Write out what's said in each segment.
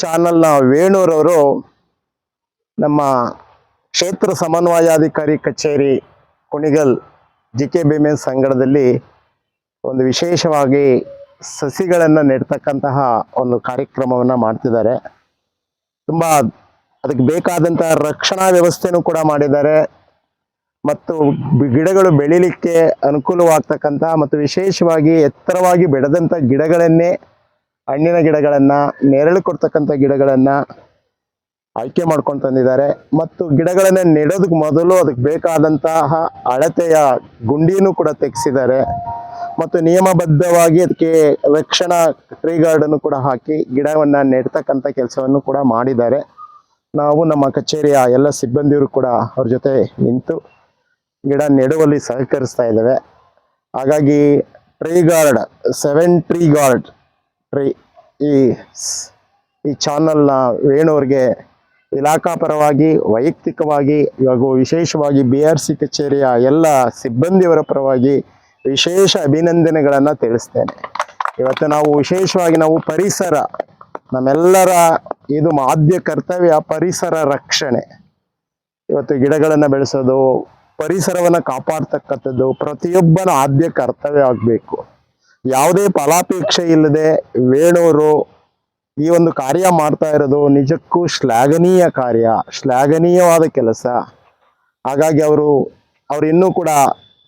ಚಾನಲ್ನ ವೇಣೂರವರು ನಮ್ಮ ಕ್ಷೇತ್ರ ಸಮನ್ವಯಾಧಿಕಾರಿ ಕಚೇರಿ ಕುಣಿಗಲ್ ಜಿ ಕೆ ಭೀಮೇನ್ ಸಂಗಡದಲ್ಲಿ ಒಂದು ವಿಶೇಷವಾಗಿ ಸಸಿಗಳನ್ನು ನೆಡ್ತಕ್ಕಂತಹ ಒಂದು ಕಾರ್ಯಕ್ರಮವನ್ನು ಮಾಡ್ತಿದ್ದಾರೆ. ತುಂಬ ಅದಕ್ಕೆ ಬೇಕಾದಂತಹ ರಕ್ಷಣಾ ವ್ಯವಸ್ಥೆನೂ ಕೂಡ ಮಾಡಿದ್ದಾರೆ. ಮತ್ತು ಗಿಡಗಳು ಬೆಳಿಲಿಕ್ಕೆ ಅನುಕೂಲವಾಗ್ತಕ್ಕಂತಹ ಮತ್ತು ವಿಶೇಷವಾಗಿ ಎತ್ತರವಾಗಿ ಬೆಳೆದಂಥ ಗಿಡಗಳನ್ನೇ ಹಣ್ಣಿನ ಗಿಡಗಳನ್ನು, ನೆರಳು ಕೊಡ್ತಕ್ಕಂಥ ಗಿಡಗಳನ್ನು ಆಯ್ಕೆ ಮಾಡ್ಕೊಂಡು ತಂದಿದ್ದಾರೆ. ಮತ್ತು ಗಿಡಗಳನ್ನು ನೆಡೋದಕ್ಕೆ ಮೊದಲು ಅದಕ್ಕೆ ಬೇಕಾದಂತಹ ಅಳತೆಯ ಗುಂಡಿಯನ್ನು ಕೂಡ ತೆಗೆಸಿದ್ದಾರೆ. ಮತ್ತು ನಿಯಮಬದ್ಧವಾಗಿ ಅದಕ್ಕೆ ರಕ್ಷಣಾ ಟ್ರೀ ಗಾರ್ಡನ್ನು ಕೂಡ ಹಾಕಿ ಗಿಡವನ್ನು ನೆಡ್ತಕ್ಕಂಥ ಕೆಲಸವನ್ನು ಕೂಡ ಮಾಡಿದ್ದಾರೆ. ನಾವು ನಮ್ಮ ಕಚೇರಿಯ ಎಲ್ಲ ಸಿಬ್ಬಂದಿಯರು ಕೂಡ ಅವ್ರ ಜೊತೆ ನಿಂತು ಗಿಡ ನೆಡುವಲ್ಲಿ ಸಹಕರಿಸ್ತಾ ಇದ್ದೇವೆ. ಹಾಗಾಗಿ tree guard seven tree guard tree ಈ ಈ ಚಾನಲ್ನ ವೇಣುವರಿಗೆ ಇಲಾಖಾ ಪರವಾಗಿ, ವೈಯಕ್ತಿಕವಾಗಿ ಹಾಗೂ ವಿಶೇಷವಾಗಿ ಬಿ ಆರ್ ಸಿ ಕಚೇರಿಯ ಎಲ್ಲ ಸಿಬ್ಬಂದಿಯವರ ಪರವಾಗಿ ವಿಶೇಷ ಅಭಿನಂದನೆಗಳನ್ನು ತಿಳಿಸ್ತೇನೆ. ಇವತ್ತು ನಾವು ವಿಶೇಷವಾಗಿ ನಾವು ಪರಿಸರ, ನಮ್ಮೆಲ್ಲರ ಇದು ಆದ್ಯ ಕರ್ತವ್ಯ ಪರಿಸರ ರಕ್ಷಣೆ. ಇವತ್ತು ಗಿಡಗಳನ್ನು ಬೆಳೆಸೋದು, ಪರಿಸರವನ್ನು ಕಾಪಾಡ್ತಕ್ಕಂಥದ್ದು ಪ್ರತಿಯೊಬ್ಬನ ಆದ್ಯ ಕರ್ತವ್ಯ ಆಗಬೇಕು. ಯಾವುದೇ ಫಲಾಪೇಕ್ಷೆ ಇಲ್ಲದೆ ವೇಣೂರು ಈ ಒಂದು ಕಾರ್ಯ ಮಾಡ್ತಾ ಇರೋದು ನಿಜಕ್ಕೂ ಶ್ಲಾಘನೀಯ ಕಾರ್ಯ, ಶ್ಲಾಘನೀಯವಾದ ಕೆಲಸ. ಹಾಗಾಗಿ ಅವರು, ಅವ್ರು ಇನ್ನೂ ಕೂಡ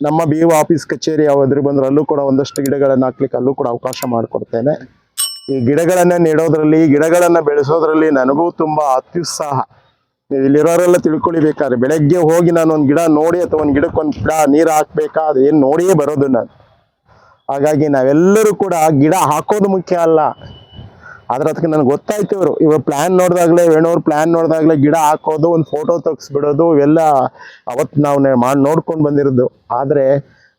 ನಮ್ಮ ಬಿ ಒ ಆಫೀಸ್ ಕಚೇರಿ ಎದುರು ಬಂದ್ರೆ ಅಲ್ಲೂ ಕೂಡ ಒಂದಷ್ಟು ಗಿಡಗಳನ್ನು ಹಾಕ್ಲಿಕ್ಕೆ ಅಲ್ಲೂ ಕೂಡ ಅವಕಾಶ ಮಾಡಿಕೊಡ್ತೇನೆ. ಈ ಗಿಡಗಳನ್ನು ನೆಡೋದ್ರಲ್ಲಿ, ಗಿಡಗಳನ್ನು ಬೆಳೆಸೋದ್ರಲ್ಲಿ ನನಗೂ ತುಂಬಾ ಅತ್ಯುತ್ಸಾಹ. ನೀವು ಇಲ್ಲಿರೋರೆಲ್ಲ ತಿಳ್ಕೊಳಿಬೇಕಾದ್ರೆ, ಬೆಳಗ್ಗೆ ಹೋಗಿ ನಾನು ಒಂದು ಗಿಡ ನೋಡಿ ಅಥವಾ ಒಂದು ಗಿಡಕ್ಕೆ ಒಂದು ಗಿಡ, ನೀರು ಹಾಕ್ಬೇಕಾ ಅದು ಏನು ನೋಡಿಯೇ ಬರೋದು ನಾನು. ಹಾಗಾಗಿ ನಾವೆಲ್ಲರೂ ಕೂಡ ಗಿಡ ಹಾಕೋದು ಮುಖ್ಯ ಅಲ್ಲ. ಆದ್ರೆ ಅದಕ್ಕೆ ನನಗೆ ಗೊತ್ತಾಯ್ತು ಇವರು. ಇವಾಗ ಪ್ಲಾನ್ ನೋಡಿದಾಗಲೇ, ವೇಣುವ್ರ ಪ್ಲಾನ್ ನೋಡಿದಾಗಲೇ ಗಿಡ ಹಾಕೋದು, ಒಂದು ಫೋಟೋ ತೆಗೆಸ್ಬಿಡೋದು, ಇವೆಲ್ಲ ಅವತ್ತು ನಾವು ಮಾಡಿ ನೋಡ್ಕೊಂಡು ಬಂದಿರೋದು. ಆದರೆ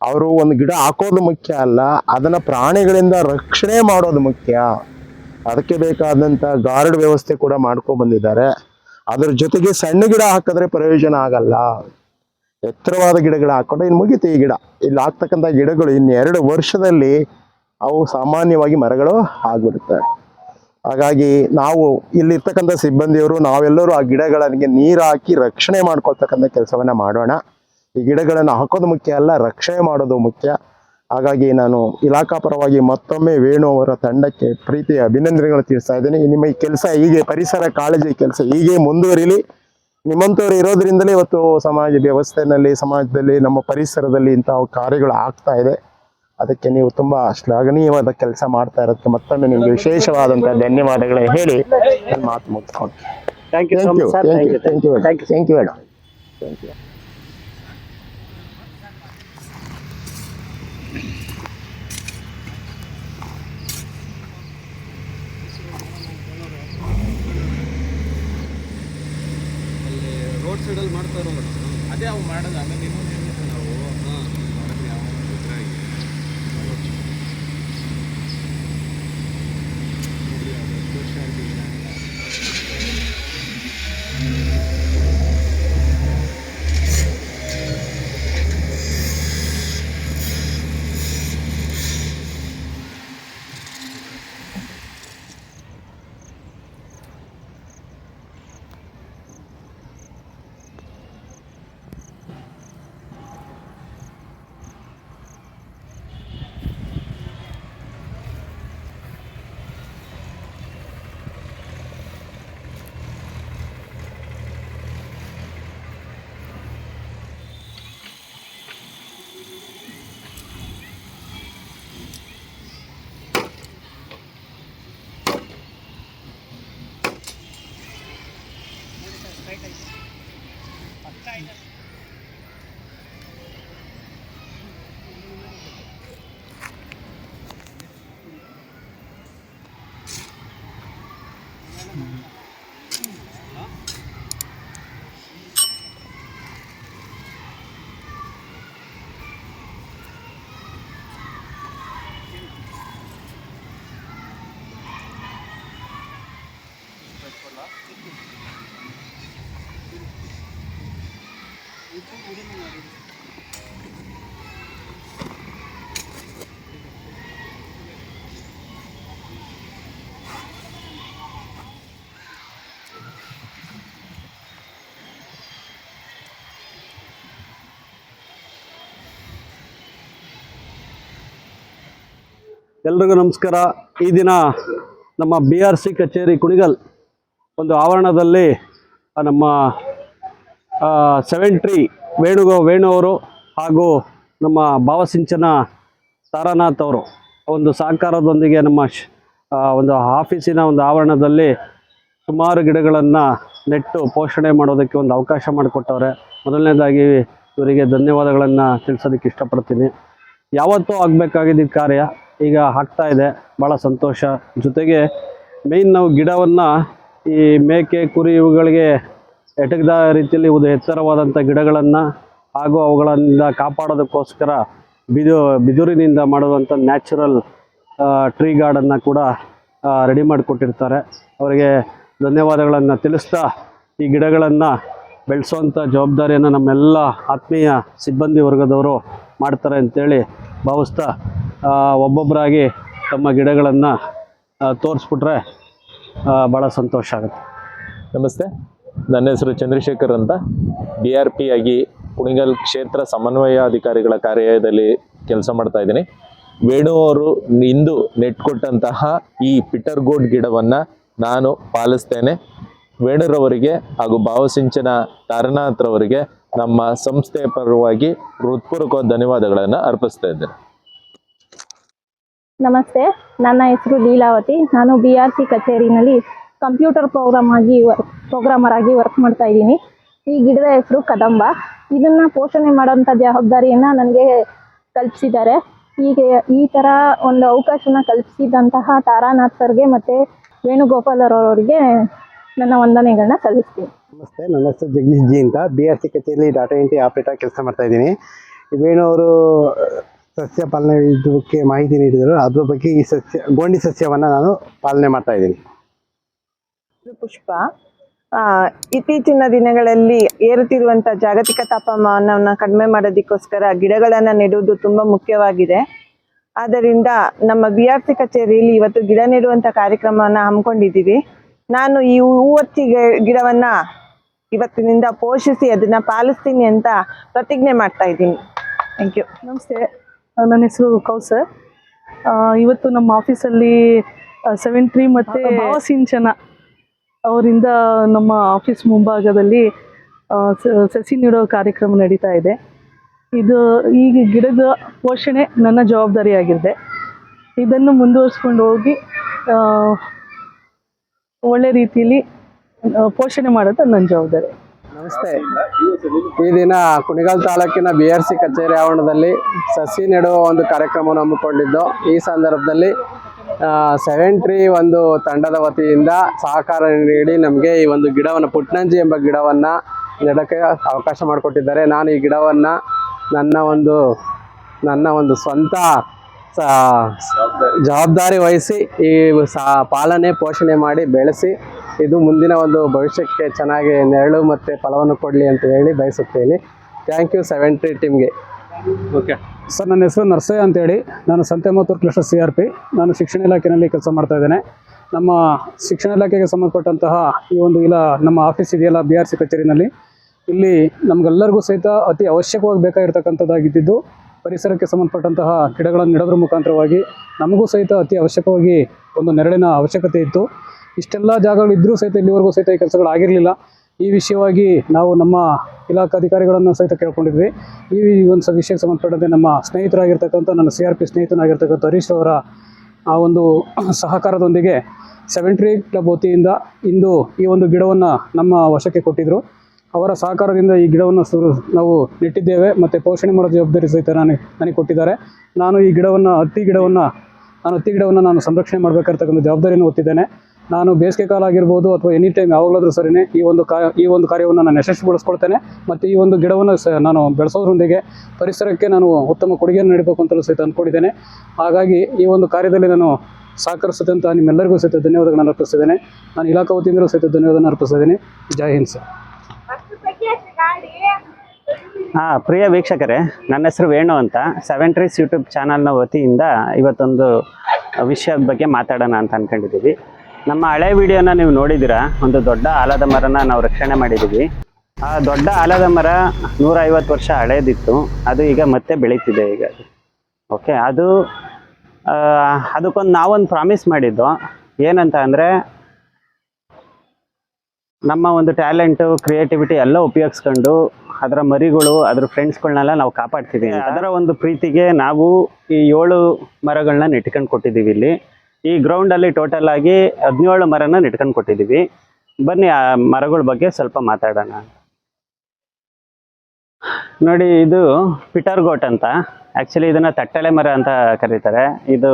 ಅವರು ಒಂದು ಗಿಡ ಹಾಕೋದು ಮುಖ್ಯ ಅಲ್ಲ, ಅದನ್ನ ಪ್ರಾಣಿಗಳಿಂದ ರಕ್ಷಣೆ ಮಾಡೋದು ಮುಖ್ಯ. ಅದಕ್ಕೆ ಬೇಕಾದಂಥ ಗಾರ್ಡ್ ವ್ಯವಸ್ಥೆ ಕೂಡ ಮಾಡ್ಕೊಂಡು ಬಂದಿದ್ದಾರೆ. ಅದ್ರ ಜೊತೆಗೆ ಸಣ್ಣ ಗಿಡ ಹಾಕಿದ್ರೆ ಪ್ರಯೋಜನ ಆಗಲ್ಲ. ಎತ್ತರವಾದ ಗಿಡಗಳು ಹಾಕೊಂಡು ಇನ್ನು ಮುಗೀತು ಈ ಗಿಡ. ಇಲ್ಲಿ ಹಾಕ್ತಕ್ಕಂಥ ಗಿಡಗಳು ಇನ್ನು ಎರಡು ವರ್ಷದಲ್ಲಿ ಅವು ಸಾಮಾನ್ಯವಾಗಿ ಮರಗಳು ಆಗ್ಬಿಡುತ್ತೆ. ಹಾಗಾಗಿ ನಾವು ಇಲ್ಲಿರ್ತಕ್ಕಂಥ ಸಿಬ್ಬಂದಿಯವರು, ನಾವೆಲ್ಲರೂ ಆ ಗಿಡಗಳಿಗೆ ನೀರು ಹಾಕಿ ರಕ್ಷಣೆ ಮಾಡ್ಕೊಳ್ತಕ್ಕಂಥ ಕೆಲಸವನ್ನ ಮಾಡೋಣ. ಈ ಗಿಡಗಳನ್ನು ಹಾಕೋದು ಮುಖ್ಯ ಅಲ್ಲ, ರಕ್ಷಣೆ ಮಾಡೋದು ಮುಖ್ಯ. ಹಾಗಾಗಿ ನಾನು ಇಲಾಖಾ ಪರವಾಗಿ ಮತ್ತೊಮ್ಮೆ ವೇಣು ಅವರ ತಂಡಕ್ಕೆ ಪ್ರೀತಿಯ ಅಭಿನಂದನೆಗಳು ತಿಳಿಸ್ತಾ ಇದ್ದೇನೆ. ನಿಮ್ಮ ಈ ಕೆಲಸ ಹೀಗೆ, ಪರಿಸರ ಕಾಳಜಿ ಕೆಲಸ ಹೀಗೆ ಮುಂದುವರಿಲಿ. ನಿಮ್ಮಂಥವ್ರು ಇರೋದ್ರಿಂದಲೇ ಇವತ್ತು ಸಮಾಜ ವ್ಯವಸ್ಥೆನಲ್ಲಿ ಸಮಾಜದಲ್ಲಿ ನಮ್ಮ ಪರಿಸರದಲ್ಲಿ ಇಂತಹ ಕಾರ್ಯಗಳು ಆಗ್ತಾ ಇದೆ. ಅದಕ್ಕೆ ನೀವು ತುಂಬಾ ಶ್ಲಾಘನೀಯವಾದ ಕೆಲಸ ಮಾಡ್ತಾ ಇರೋದಕ್ಕೆ ಮತ್ತೊಮ್ಮೆ ನಿಮ್ಗೆ ವಿಶೇಷವಾದಂತಹ ಧನ್ಯವಾದಗಳೇ ಹೇಳಿ ನನ್ನ ಮಾತು ಮುಗಿಸ್ಕೊಂಡು. Thank you thank you thank you thank you madam thank you ಸೈಡಲ್ಲಿ ಮಾಡ್ತಾ ಇರೋಲ್ಲ. ಅದೇ ಅವು ಮಾಡೋದು ಆಮೇಲೆ ನಾವು হুম ಎಲ್ರಿಗೂ ನಮಸ್ಕಾರ. ಈ ದಿನ ನಮ್ಮ ಬಿ ಆರ್ ಸಿ ಕಚೇರಿ ಕುಣಿಗಲ್ ಒಂದು ಆವರಣದಲ್ಲಿ ನಮ್ಮ ಸೆವೆಂಟ್ರಿ ವೇಣುಗೋ ವೇಣು ಅವರು ಹಾಗೂ ನಮ್ಮ ಭಾವಸಿಂಚನ ತಾರಾನಾಥ್ ಅವರು ಒಂದು ಸಹಕಾರದೊಂದಿಗೆ ನಮ್ಮ ಒಂದು ಆಫೀಸಿನ ಒಂದು ಆವರಣದಲ್ಲಿ ಸುಮಾರು ಗಿಡಗಳನ್ನು ನೆಟ್ಟು ಪೋಷಣೆ ಮಾಡೋದಕ್ಕೆ ಒಂದು ಅವಕಾಶ ಮಾಡಿಕೊಟ್ಟವ್ರೆ. ಮೊದಲನೇದಾಗಿ ಇವರಿಗೆ ಧನ್ಯವಾದಗಳನ್ನು ತಿಳಿಸೋದಕ್ಕೆ ಇಷ್ಟಪಡ್ತೀನಿ. ಯಾವತ್ತೂ ಆಗಬೇಕಾಗಿದ್ದ ಕಾರ್ಯ ಈಗ ಆಗ್ತಾ ಇದೆ. ಭಾಳ ಸಂತೋಷ. ಜೊತೆಗೆ ಮೇಯ್ನ್ ನಾವು ಗಿಡವನ್ನು ಈ ಮೇಕೆ, ಕುರಿ ಇವುಗಳಿಗೆ ಎಟಕದ ರೀತಿಯಲ್ಲಿ ಒಂದು ಎತ್ತರವಾದಂಥ ಗಿಡಗಳನ್ನು ಹಾಗೂ ಅವುಗಳಿಂದ ಕಾಪಾಡೋದಕ್ಕೋಸ್ಕರ ಬಿದು, ಬಿದಿರಿನಿಂದ ಮಾಡುವಂಥ ನ್ಯಾಚುರಲ್ ಟ್ರೀ ಗಾರ್ಡನ್ನು ಕೂಡ ರೆಡಿ ಮಾಡಿಕೊಟ್ಟಿರ್ತಾರೆ. ಅವರಿಗೆ ಧನ್ಯವಾದಗಳನ್ನು ತಿಳಿಸ್ತಾ ಈ ಗಿಡಗಳನ್ನು ಬೆಳೆಸೋವಂಥ ಜವಾಬ್ದಾರಿಯನ್ನು ನಮ್ಮೆಲ್ಲ ಆತ್ಮೀಯ ಸಿಬ್ಬಂದಿ ವರ್ಗದವರು ಮಾಡ್ತಾರೆ ಅಂತೇಳಿ ಭಾವಿಸ್ತಾ ಒಬ್ಬೊಬ್ಬರಾಗಿ ತಮ್ಮ ಗಿಡಗಳನ್ನು ತೋರಿಸ್ಬಿಟ್ರೆ ಭಾಳ ಸಂತೋಷ ಆಗುತ್ತೆ. ನಮಸ್ತೆ. ನನ್ನ ಹೆಸರು ಚಂದ್ರಶೇಖರ್ ಅಂತ. ಬಿ ಆರ್ ಪಿ ಆಗಿ ಕುಣಿಗಲ್ ಕ್ಷೇತ್ರ ಸಮನ್ವಯ ಅಧಿಕಾರಿಗಳ ಕಾರ್ಯದಲ್ಲಿ ಕೆಲಸ ಮಾಡ್ತಾ ಇದ್ದೀನಿ. ವೇಣು ಅವರು ಇಂದು ನೆಟ್ಕೊಟ್ಟಂತಹ ಈ ಪಿಟರ್ ಗೋಡ್ ಗಿಡವನ್ನು ನಾನು ಪಾಲಿಸ್ತೇನೆ. ವೇಣುರವರಿಗೆ ಹಾಗೂ ಭಾವಸಿಂಚನ ತಾರನಾಥ್ರವರಿಗೆ ನಮ್ಮ ಸಂಸ್ಥೆಯ ಪರವಾಗಿ ಹೃತ್ಪೂರ್ವಕ ಧನ್ಯವಾದಗಳನ್ನು ಅರ್ಪಿಸ್ತಾ ಇದ್ದೇನೆ. ನಮಸ್ತೆ. ನನ್ನ ಹೆಸರು ಲೀಲಾವತಿ. ನಾನು ಬಿ ಆರ್ ಸಿ ಕಚೇರಿನಲ್ಲಿ ಕಂಪ್ಯೂಟರ್ ಪ್ರೋಗ್ರಾಮ್ ಆಗಿ ವರ್ಕ್ ಪ್ರೋಗ್ರಾಮರ್ ಆಗಿ ವರ್ಕ್ ಮಾಡ್ತಾ ಇದ್ದೀನಿ. ಈ ಗಿಡದ ಹೆಸರು ಕದಂಬ. ಇದನ್ನು ಪೋಷಣೆ ಮಾಡೋಂಥ ಜವಾಬ್ದಾರಿಯನ್ನು ನನಗೆ ಕಲ್ಪಿಸಿದ್ದಾರೆ. ಹೀಗೆ ಈ ಥರ ಒಂದು ಅವಕಾಶನ ಕಲ್ಪಿಸಿದಂತಹ ತಾರಾನಾಥ್ ಸರ್ಗೆ ಮತ್ತು ವೇಣುಗೋಪಾಲ್ ಅವರಿಗೆ ನನ್ನ ವಂದನೆಗಳನ್ನ ಸಲ್ಲಿಸ್ತೀನಿ. ನಮಸ್ತೆ. ನನ್ನ ಹೆಸರು ಜಗದೀಶ್ ಜಿ ಅಂತ. ಬಿ ಆರ್ ಸಿ ಕಚೇರಿಯಲ್ಲಿ ಡಾಟಾ ಎಂಟ್ರಿ ಆಪ್ರೇಟರ್ ಕೆಲಸ ಮಾಡ್ತಾ ಇದ್ದೀನಿ. ವೇಣು ಅವರು ಸಸ್ಯ ಪಾಲನೆ ಇದಕ್ಕೆ ಮಾಹಿತಿ ನೀಡಿದರು. ಅದ್ರ ಬಗ್ಗೆ ಈ ಸಸ್ಯ ಗೋಂಡಿ ಸಸ್ಯವನ್ನು ನಾನು ಪಾಲನೆ ಮಾಡ್ತಾ ಇದ್ದೀನಿ. ಪುಷ್ಪ. ಇತ್ತೀಚಿನ ದಿನಗಳಲ್ಲಿ ಏರುತ್ತಿರುವಂಥ ಜಾಗತಿಕ ತಾಪಮಾನವನ್ನು ಕಡಿಮೆ ಮಾಡೋದಕ್ಕೋಸ್ಕರ ಗಿಡಗಳನ್ನು ನೆಡುವುದು ತುಂಬ ಮುಖ್ಯವಾಗಿದೆ. ಆದ್ದರಿಂದ ನಮ್ಮ ಬಿ ಆರ್ ಸಿ ಕಚೇರಿಯಲ್ಲಿ ಇವತ್ತು ಗಿಡ ನೆಡುವಂಥ ಕಾರ್ಯಕ್ರಮವನ್ನು ಹಮ್ಮಿಕೊಂಡಿದ್ದೀವಿ. ನಾನು ಈ ಹೂವತ್ತಿ ಗಿಡವನ್ನು ಗಿಡವನ್ನ ಇವತ್ತಿನಿಂದ ಪೋಷಿಸಿ ಅದನ್ನು ಪಾಲಿಸ್ತೀನಿ ಅಂತ ಪ್ರತಿಜ್ಞೆ ಮಾಡ್ತಾ ಇದ್ದೀನಿ. ಥ್ಯಾಂಕ್ ಯು ನಮಸ್ತೆ. ನನ್ನ ಹೆಸರು ಕೌಸರ್ ಇವತ್ತು ನಮ್ಮ ಆಫೀಸಲ್ಲಿ ಸೆವೆನ್ ತ್ರೀ ಮತ್ತು ಸಿಂಚನ ಅವರಿಂದ ನಮ್ಮ ಆಫೀಸ್ ಮುಂಭಾಗದಲ್ಲಿ ಸಸಿ ನೀಡೋ ಕಾರ್ಯಕ್ರಮ ನಡೀತಾ ಇದೆ. ಇದು ಈ ಗಿಡದ ಪೋಷಣೆ ನನ್ನ ಜವಾಬ್ದಾರಿಯಾಗಿದೆ. ಇದನ್ನು ಮುಂದುವರಿಸ್ಕೊಂಡು ಹೋಗಿ ಒಳ್ಳೆ ರೀತಿಯಲ್ಲಿ ಪೋಷಣೆ ಮಾಡೋದು ನನ್ನ ಜವಾಬ್ದಾರಿ. ನಮಸ್ತೆ. ಈ ದಿನ ಕುಣಿಗಲ್ ತಾಲೂಕಿನ ಬಿ ಆರ್ ಸಿ ಕಚೇರಿ ಆವರಣದಲ್ಲಿ ಸಸಿ ನೆಡುವ ಒಂದು ಕಾರ್ಯಕ್ರಮವನ್ನು ಹಮ್ಮಿಕೊಂಡಿದ್ದು. ಈ ಸಂದರ್ಭದಲ್ಲಿ ಸೆವೆನ್ ಟ್ರೀ ಒಂದು ತಂಡದ ವತಿಯಿಂದ ಸಹಕಾರ ನೀಡಿ ನಮಗೆ ಈ ಒಂದು ಗಿಡವನ್ನು, ಪುಟ್ನಂಜಿ ಎಂಬ ಗಿಡವನ್ನು ನೆಡೋಕ್ಕೆ ಅವಕಾಶ ಮಾಡಿಕೊಟ್ಟಿದ್ದಾರೆ. ನಾನು ಈ ಗಿಡವನ್ನು ನನ್ನ ಒಂದು ನನ್ನ ಒಂದು ಸ್ವಂತ ಜವಾಬ್ದಾರಿ ವಹಿಸಿ ಈ ಸಾ, ಪಾಲನೆ ಪೋಷಣೆ ಮಾಡಿ ಬೆಳೆಸಿ ಇದು ಮುಂದಿನ ಒಂದು ಭವಿಷ್ಯಕ್ಕೆ ಚೆನ್ನಾಗಿ ನೆರಳು ಮತ್ತು ಫಲವನ್ನು ಕೊಡಲಿ ಅಂತ ಹೇಳಿ ಬಯಸುತ್ತೇನೆ. ಥ್ಯಾಂಕ್ ಯು ಸೆವೆನ್ ಟಿ ಟೀಮ್ಗೆ ಓಕೆ ಸರ್ ನನ್ನ ಹೆಸರು ನರ್ಸಯ್ಯ ಅಂತೇಳಿ ನಾನು Santhemathur cluster C R P ನಾನು ಶಿಕ್ಷಣ ಇಲಾಖೆಯಲ್ಲಿ ಕೆಲಸ ಮಾಡ್ತಾ ಇದ್ದೇನೆ. ನಮ್ಮ ಶಿಕ್ಷಣ ಇಲಾಖೆಗೆ ಸಂಬಂಧಪಟ್ಟಂತಹ ಈ ಒಂದು ಇಲ್ಲ ನಮ್ಮ ಆಫೀಸ್ ಇದೆಯಲ್ಲ ಬಿ ಆರ್ ಸಿ ಕಚೇರಿನಲ್ಲಿ. ಇಲ್ಲಿ ನಮಗೆಲ್ಲರಿಗೂ ಸಹಿತ ಅತಿ ಅವಶ್ಯಕವಾಗಿ ಬೇಕಾಗಿರ್ತಕ್ಕಂಥದ್ದಾಗಿದ್ದು, ಪರಿಸರಕ್ಕೆ ಸಂಬಂಧಪಟ್ಟಂತಹ ಗಿಡಗಳನ್ನು ನೆಡೋದ್ರ ಮುಖಾಂತರವಾಗಿ ನಮಗೂ ಸಹಿತ ಅತಿ ಅವಶ್ಯಕವಾಗಿ ಒಂದು ನೆರಳಿನ ಅವಶ್ಯಕತೆ ಇತ್ತು. ಇಷ್ಟೆಲ್ಲ ಇದ್ದರೂ ಸಹಿತ ಇಲ್ಲಿವರೆಗೂ ಸಹಿತ ಈ ಕೆಲಸಗಳು ಆಗಿರಲಿಲ್ಲ. ಈ ವಿಷಯವಾಗಿ ನಾವು ನಮ್ಮ ಇಲಾಖಾಧಿಕಾರಿಗಳನ್ನು ಸಹಿತ ಕೇಳ್ಕೊಂಡಿದ್ವಿ. ಈ ಒಂದು ವಿಷಯಕ್ಕೆ ಸಂಬಂಧಪಟ್ಟಂತೆ ನಮ್ಮ ಸ್ನೇಹಿತರಾಗಿರ್ತಕ್ಕಂಥ, ನನ್ನ ಸಿ ಆರ್ ಪಿ ಸ್ನೇಹಿತನಾಗಿರ್ತಕ್ಕಂಥ ಹರೀಶ್ ಅವರ ಆ ಒಂದು ಸಹಕಾರದೊಂದಿಗೆ ಸೆವೆಂಟ್ರಿ ಕ್ಲಬ್ ವತಿಯಿಂದ ಇಂದು ಈ ಒಂದು ಗಿಡವನ್ನು ನಮ್ಮ ವಶಕ್ಕೆ ಕೊಟ್ಟಿದ್ದರು ಅವರ ಸಹಕಾರದಿಂದ ಈ ಗಿಡವನ್ನು ಸುರು ನಾವು ನೆಟ್ಟಿದ್ದೇವೆ. ಮತ್ತು ಪೋಷಣೆ ಮಾಡೋ ಜವಾಬ್ದಾರಿ ಸಹಿತ ನನಗೆ ನನಗೆ ಕೊಟ್ಟಿದ್ದಾರೆ. ನಾನು ಈ ಗಿಡವನ್ನು, ಹತ್ತಿ ಗಿಡವನ್ನು, ನಾನು ಹತ್ತಿ ಗಿಡವನ್ನು ನಾನು ಸಂರಕ್ಷಣೆ ಮಾಡಬೇಕಾಗಿರ್ತಕ್ಕಂಥ ಜವಾಬ್ದಾರಿಯನ್ನು ಹೊತ್ತಿದ್ದೇನೆ. ನಾನು ಬೇಸಿಗೆ ಕಾಲ ಆಗಿರ್ಬೋದು ಅಥವಾ ಎನಿ ಟೈಮ್ ಯಾವಾಗಲಾದರೂ ಸರಿನೇ ಈ ಒಂದು ಕಾ, ಈ ಒಂದು ಕಾರ್ಯವನ್ನು ನಾನು ಯಶಸ್ವಿಗೊಳಿಸ್ಕೊಳ್ತೇನೆ ಮತ್ತು ಈ ಒಂದು ಗಿಡವನ್ನು ಸ, ನಾನು ಬೆಳೆಸೋದ್ರೊಂದಿಗೆ ಪರಿಸರಕ್ಕೆ ನಾನು ಉತ್ತಮ ಕೊಡುಗೆಯನ್ನು ನೀಡಬೇಕು ಅಂತಲೂ ಸಹಿತ ಅಂದ್ಕೊಂಡಿದ್ದೇನೆ. ಹಾಗಾಗಿ ಈ ಒಂದು ಕಾರ್ಯದಲ್ಲಿ ನಾನು ಸಹಕರಿಸಿದಂಥ ನಿಮ್ಮೆಲ್ಲರಿಗೂ ಸಹಿತ ಧನ್ಯವಾದಗಳನ್ನು ಅರ್ಪಿಸ್ತಿದ್ದೇನೆ. ನಾನು ಇಲಾಖಾ ವತಿಯಿಂದಲೂ ಸಹಿತ ಧನ್ಯವಾದವನ್ನು ಅರ್ಪಿಸಿದ್ದೇನೆ ಜೈ ಹಿಂದ್ ಸರ್. ಹಾಂ, ಪ್ರಿಯ ವೀಕ್ಷಕರೇ, ನನ್ನ ಹೆಸರು ವೇಣು ಅಂತ. ಸೆವೆನ್ ಟ್ರೀಸ್ ಯೂಟ್ಯೂಬ್ ಚಾನಲ್ನ ವತಿಯಿಂದ ಇವತ್ತೊಂದು ವಿಷಯದ ಬಗ್ಗೆ ಮಾತಾಡೋಣ ಅಂತ ಅಂದ್ಕೊಂಡಿದ್ದೀವಿ ನಮ್ಮ ಹಳೆ ವಿಡಿಯೋನ ನೀವು ನೋಡಿದ್ದೀರಾ? ಒಂದು ದೊಡ್ಡ ಆಲದ ಮರನ ನಾವು ರಕ್ಷಣೆ ಮಾಡಿದ್ದೀವಿ. ಆ ದೊಡ್ಡ ಆಲದ ಮರ ನೂರ ಐವತ್ತು ವರ್ಷ ಹಳೇದಿತ್ತು. ಅದು ಈಗ ಮತ್ತೆ ಬೆಳೀತಿದೆ ಈಗ. ಓಕೆ ಅದು ಅದಕ್ಕೊಂದು ನಾವೊಂದು ಪ್ರಾಮಿಸ್ ಮಾಡಿದ್ದು. ಏನಂತ ಅಂದರೆ ನಮ್ಮ ಒಂದು ಟ್ಯಾಲೆಂಟು ಕ್ರಿಯೇಟಿವಿಟಿ ಎಲ್ಲ ಉಪಯೋಗಿಸ್ಕೊಂಡು ಅದರ ಮರಿಗಳು ಅದ್ರ ಫ್ರೆಂಡ್ಸ್ಗಳನ್ನೆಲ್ಲ ನಾವು ಕಾಪಾಡ್ತೀವಿ ಅದರ ಒಂದು ಪ್ರೀತಿಗೆ ನಾವು ಈ ಏಳು ಮರಗಳನ್ನ ನೆಟ್ಕೊಂಡು ಕೊಟ್ಟಿದ್ದೀವಿ ಇಲ್ಲಿ. ಈ ಗ್ರೌಂಡಲ್ಲಿ ಟೋಟಲ್ ಆಗಿ ಹದಿನೇಳು ಮರನ ನೆಟ್ಕೊಂಡು ಕೊಟ್ಟಿದ್ದೀವಿ. ಬನ್ನಿ, ಆ ಮರಗಳ ಬಗ್ಗೆ ಸ್ವಲ್ಪ ಮಾತಾಡೋಣ. ನೋಡಿ, ಇದು ಪಿಟರ್ ಗೋಟ್ ಅಂತ. ಆ್ಯಕ್ಚುಲಿ ಇದನ್ನು ತಟ್ಟಳೆ ಮರ ಅಂತ ಕರೀತಾರೆ. ಇದು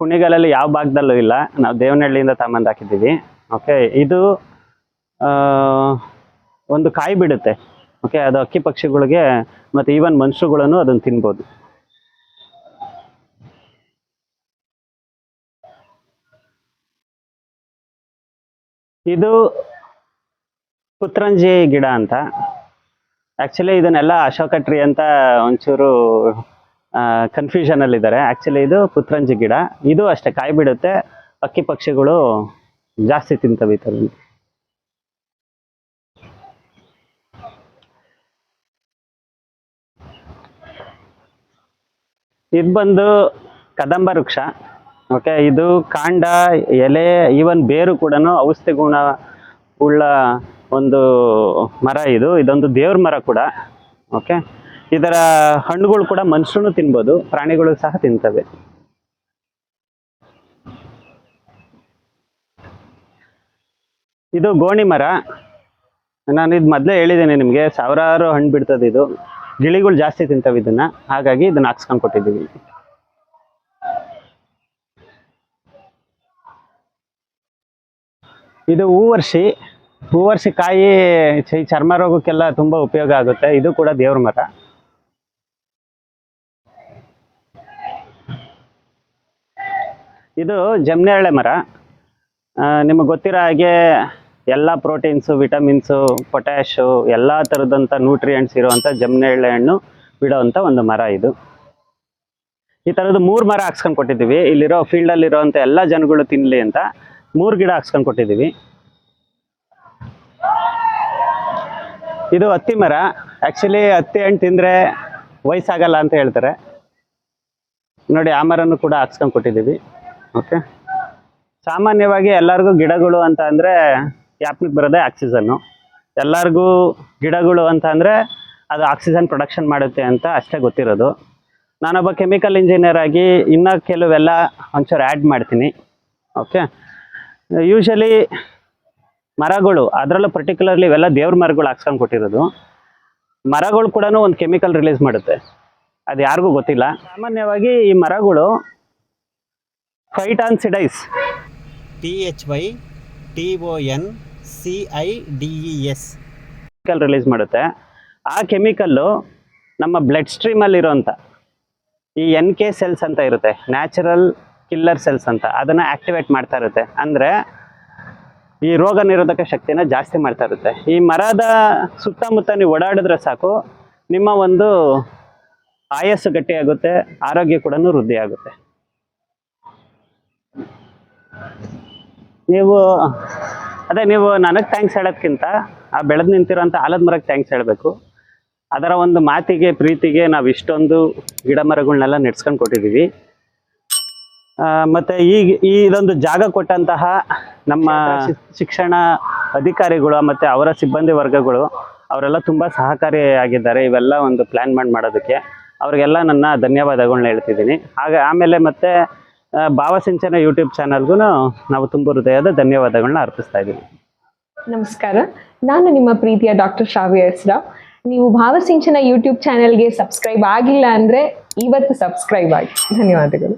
ಕುಣಿಗಲಲ್ಲಿ ಯಾವ ಭಾಗದಲ್ಲೂ ಇಲ್ಲ. ನಾವು ದೇವನಹಳ್ಳಿಯಿಂದ ತಗೊಂಬಂದು ಹಾಕಿದ್ದೀವಿ. ಓಕೆ ಇದು ಒಂದು ಕಾಯಿ ಬಿಡುತ್ತೆ. ಓಕೆ ಅದು ಅಕ್ಕಿ ಪಕ್ಷಿಗಳಿಗೆ ಮತ್ತು ಈವನ್ ಮನುಷ್ಯಗಳನ್ನು ಅದನ್ನು ತಿನ್ಬೋದು. ಇದು ಪುತ್ರಂಜಿ ಗಿಡ ಅಂತ. ಆ್ಯಕ್ಚುಲಿ ಇದನ್ನೆಲ್ಲ ಅಶೋಕ ಟ್ರೀ ಅಂತ ಒಂಚೂರು ಕನ್ಫ್ಯೂಷನ್ ಅಲ್ಲಿ ಇದ್ದಾರೆ. ಆ್ಯಕ್ಚುಲಿ ಇದು ಪುತ್ರಂಜಿ ಗಿಡ. ಇದು ಅಷ್ಟೇ ಕಾಯಿ ಬಿಡುತ್ತೆ. ಅಕ್ಕಿ ಪಕ್ಷಿಗಳು ಜಾಸ್ತಿ ತಿಂತವೆ ಥರದ್ದು. ಇದು ಬಂದು ಕದಂಬ ವೃಕ್ಷ. ಓಕೆ ಇದು ಕಾಂಡ, ಎಲೆ ಈವನ್ ಬೇರು ಕೂಡ ಔಷಧಿ ಗುಣ ಉಳ್ಳ ಒಂದು ಮರ ಇದು. ಇದೊಂದು ದೇವ್ರ ಮರ ಕೂಡ. ಓಕೆ ಇದರ ಹಣ್ಣುಗಳು ಕೂಡ ಮನುಷ್ಯನು ತಿನ್ಬೋದು, ಪ್ರಾಣಿಗಳು ಸಹ ತಿಂತವೆ. ಇದು ಗೋಣಿ ಮರ. ನಾನು ಇದು ಮೊದಲೇ ಹೇಳಿದ್ದೀನಿ ನಿಮಗೆ, ಸಾವಿರಾರು ಹಣ್ಣು ಬಿಡ್ತದೆ ಇದು. ಗಿಳಿಗಳು ಜಾಸ್ತಿ ತಿಂತವೆ ಇದನ್ನ. ಹಾಗಾಗಿ ಇದನ್ನ ಹಾಕ್ಸ್ಕೊಂಡು ಕೊಟ್ಟಿದ್ದೀವಿ. ಇದು ಹೂವರ್ಷಿ. ಹೂವರ್ಷಿ ಕಾಯಿ ಚರ್ಮ ರೋಗಕ್ಕೆಲ್ಲ ತುಂಬಾ ಉಪಯೋಗ ಆಗುತ್ತೆ. ಇದು ಕೂಡ ದೇವ್ರ ಮರ ಇದು ಜಮ್ನೆರಳೆ ಮರ. ನಿಮಗೆ ಗೊತ್ತಿರೋ ಹಾಗೆ ಎಲ್ಲ ಪ್ರೋಟೀನ್ಸು ವಿಟಮಿನ್ಸು ಪೊಟ್ಯಾಶು ಎಲ್ಲ ಥರದಂಥ ನ್ಯೂಟ್ರಿಯೆಂಟ್ಸ್ ಇರುವಂಥ ಜಮ್ನೆರಳೆ ಹಣ್ಣು ಬಿಡೋವಂಥ ಒಂದು ಮರ ಇದು. ಈ ಥರದ್ದು ಮೂರು ಮರ ಹಾಕ್ಸ್ಕೊಂಡು ಕೊಟ್ಟಿದ್ದೀವಿ. ಇಲ್ಲಿರೋ ಫೀಲ್ಡಲ್ಲಿರೋವಂಥ ಎಲ್ಲ ಜನಗಳು ತಿನ್ನಲಿ ಅಂತ. ಮೂರು ಗಿಡ ಹಾಕ್ಸ್ಕೊಂಡು ಕೊಟ್ಟಿದ್ದೀವಿ. ಇದು ಹತ್ತಿ ಮರ. ಆ್ಯಕ್ಚುಲಿ ಹತ್ತಿ ಹಣ್ಣು ತಿಂದರೆ ವಯಸ್ಸಾಗಲ್ಲ ಅಂತ ಹೇಳ್ತಾರೆ. ನೋಡಿ, ಆ ಮರನೂ ಕೂಡ ಹಾಕ್ಸ್ಕೊಂಡು ಕೊಟ್ಟಿದ್ದೀವಿ. ಓಕೆ ಸಾಮಾನ್ಯವಾಗಿ ಎಲ್ಲರಿಗೂ ಗಿಡಗಳು ಅಂತ ಅಂದರೆ ಯಾಪ್ನಿಗೆ ಬರೋದೇ ಆಕ್ಸಿಜನ್ನು ಎಲ್ಲರಿಗೂ ಗಿಡಗಳು ಅಂತ ಅಂದರೆ ಅದು ಆಕ್ಸಿಜನ್ ಪ್ರೊಡಕ್ಷನ್ ಮಾಡುತ್ತೆ ಅಂತ ಅಷ್ಟೇ ಗೊತ್ತಿರೋದು. ನಾನೊಬ್ಬ ಕೆಮಿಕಲ್ ಇಂಜಿನಿಯರ್ ಆಗಿ ಇನ್ನೂ ಕೆಲವೆಲ್ಲ ಒಂಚೂರು ಆ್ಯಡ್ ಮಾಡ್ತೀನಿ. ಓಕೆ ಯೂಶಲಿ ಮರಗಳು ಅದರಲ್ಲೂ ಪರ್ಟಿಕ್ಯುಲರ್ಲಿ ಇವೆಲ್ಲ ದೇವ್ರ ಮರಗಳು ಹಾಕ್ಸ್ಕೊಂಡು ಕೊಟ್ಟಿರೋದು. ಮರಗಳು ಕೂಡ ಒಂದು ಕೆಮಿಕಲ್ ರಿಲೀಸ್ ಮಾಡುತ್ತೆ. ಅದು ಯಾರಿಗೂ ಗೊತ್ತಿಲ್ಲ. ಸಾಮಾನ್ಯವಾಗಿ ಈ ಮರಗಳು phytoncides T H Y T O N C I D E S chemical release ಮಾಡುತ್ತೆ. ಆ ಕೆಮಿಕಲ್ಲು ನಮ್ಮ ಬ್ಲಡ್ ಸ್ಟ್ರೀಮಲ್ಲಿರೋಂಥ ಈ ಎನ್ ಕೆ ಸೆಲ್ಸ್ ಅಂತ ಇರುತ್ತೆ. ನ್ಯಾಚುರಲ್ ಕಿಲ್ಲರ್ ಸೆಲ್ಸ್ ಅಂತ ಅದನ್ನು ಆಕ್ಟಿವೇಟ್ ಮಾಡ್ತಾ ಇರುತ್ತೆ. ಅಂದರೆ ಈ ರೋಗ ನಿರೋಧಕ ಶಕ್ತಿನ ಜಾಸ್ತಿ ಮಾಡ್ತಾ ಇರುತ್ತೆ. ಈ ಮರದ ಸುತ್ತಮುತ್ತ ನೀವು ಓಡಾಡಿದ್ರೆ ಸಾಕು, ನಿಮ್ಮ ಒಂದು ಆಯಸ್ಸು ಗಟ್ಟಿಯಾಗುತ್ತೆ, ಆರೋಗ್ಯ ಕೂಡ ವೃದ್ಧಿ ಆಗುತ್ತೆ ನೀವು, ಅದೇ ನೀವು ನನಗೆ ಥ್ಯಾಂಕ್ಸ್ ಹೇಳೋದಕ್ಕಿಂತ ಆ ಬೆಳೆದು ನಿಂತಿರೋಂಥ ಆಲದ ಮರಕ್ಕೆ ಥ್ಯಾಂಕ್ಸ್ ಹೇಳಬೇಕು. ಅದರ ಒಂದು ಮಾತಿಗೆ, ಪ್ರೀತಿಗೆ ನಾವು ಇಷ್ಟೊಂದು ಗಿಡ ಮರಗಳನ್ನೆಲ್ಲ ನೆಡ್ಸ್ಕೊಂಡು ಕೊಟ್ಟಿದ್ದೀವಿ ಮತ್ತೆ ಈ ಈ ಇದೊಂದು ಜಾಗ ಕೊಟ್ಟಂತಹ ನಮ್ಮ ಶಿಕ್ಷಣ ಅಧಿಕಾರಿಗಳು ಮತ್ತೆ ಅವರ ಸಿಬ್ಬಂದಿ ವರ್ಗಗಳು ಅವರೆಲ್ಲ ತುಂಬಾ ಸಹಕಾರಿಯಾಗಿದ್ದಾರೆ. ಇವೆಲ್ಲ ಒಂದು ಪ್ಲಾನ್ ಮಾಡಿ ಮಾಡೋದಕ್ಕೆ. ಅವ್ರಿಗೆಲ್ಲ ನನ್ನ ಧನ್ಯವಾದಗಳನ್ನ ಹೇಳ್ತಿದ್ದೀನಿ. ಹಾಗೆ ಆಮೇಲೆ ಮತ್ತೆ ಭಾವಸಿಂಚನ ಯೂಟ್ಯೂಬ್ ಚಾನಲ್ಗೂ ನಾವು ತುಂಬ ಹೃದಯದ ಧನ್ಯವಾದಗಳನ್ನ ಅರ್ಪಿಸ್ತಾ ಇದ್ದೀವಿ. ನಮಸ್ಕಾರ. ನಾನು ನಿಮ್ಮ ಪ್ರೀತಿಯ ಡಾಕ್ಟರ್ ಶ್ರಾವ್ಯ ಹೆಸ್ರಾವ್. ನೀವು ಭಾವಸಿಂಚನ ಯೂಟ್ಯೂಬ್ ಚಾನೆಲ್ಗೆ ಸಬ್ಸ್ಕ್ರೈಬ್ ಆಗಿಲ್ಲ ಅಂದರೆ ಇವತ್ತು ಸಬ್ಸ್ಕ್ರೈಬ್ ಆಗಿ. ಧನ್ಯವಾದಗಳು.